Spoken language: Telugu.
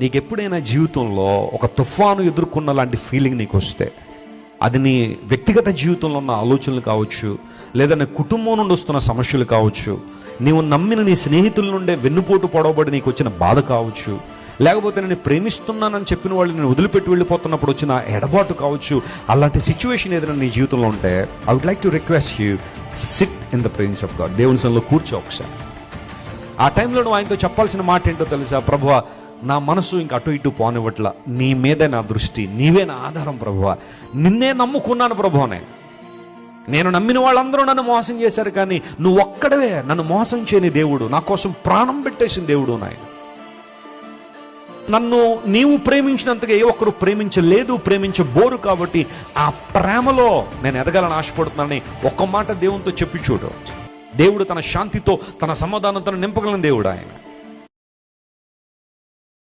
నీకు ఎప్పుడైనా జీవితంలో ఒక తుఫాను ఎదుర్కొన్న లాంటి ఫీలింగ్ నీకు వస్తే అది నీ వ్యక్తిగత జీవితంలో ఉన్న ఆలోచనలు కావచ్చు లేదా నీ కుటుంబం నుండి వస్తున్న సమస్యలు కావచ్చు నీవు నమ్మిన నీ స్నేహితుల నుండే వెన్నుపోటు పొడవబడి నీకు వచ్చిన బాధ కావచ్చు లేకపోతే నేను ప్రేమిస్తున్నానని చెప్పిన వాళ్ళు నేను వదిలిపెట్టి వెళ్ళిపోతున్నప్పుడు వచ్చిన ఎడబాటు కావచ్చు అలాంటి సిచ్యువేషన్ ఏదైనా నీ జీవితంలో ఉంటే I would like to request you sit in the frames of God దేవుని సంలో కూర్చో ఒకసారి. ఆ టైంలో నువ్వు ఆయనతో చెప్పాల్సిన మాట ఏంటో తెలుసా? ప్రభు నా మనసు ఇంక అటు ఇటు పోనివ్వట్ల. నీ మీదే నా దృష్టి నీవే నా ఆధారం ప్రభువా. నిన్నే నమ్ముకున్నాను ప్రభువనే. నేను నమ్మిన వాళ్ళందరూ నన్ను మోసం చేశారు కానీ నువ్వు ఒక్కడవే నన్ను మోసం చేయని దేవుడు నా కోసం ప్రాణం పెట్టేసిన దేవుడు నాయన. నన్ను నీవు ప్రేమించినంతగా ఏ ఒక్కరు ప్రేమించలేదు ప్రేమించబోరు కాబట్టి ఆ ప్రేమలో నేను ఎదగాలని ఆశపడుతున్నానని ఒక్క మాట దేవునితో చెప్పి చూడు. దేవుడు తన శాంతితో తన సమాధానంతో నింపగలిగిన దేవుడు ఆయన.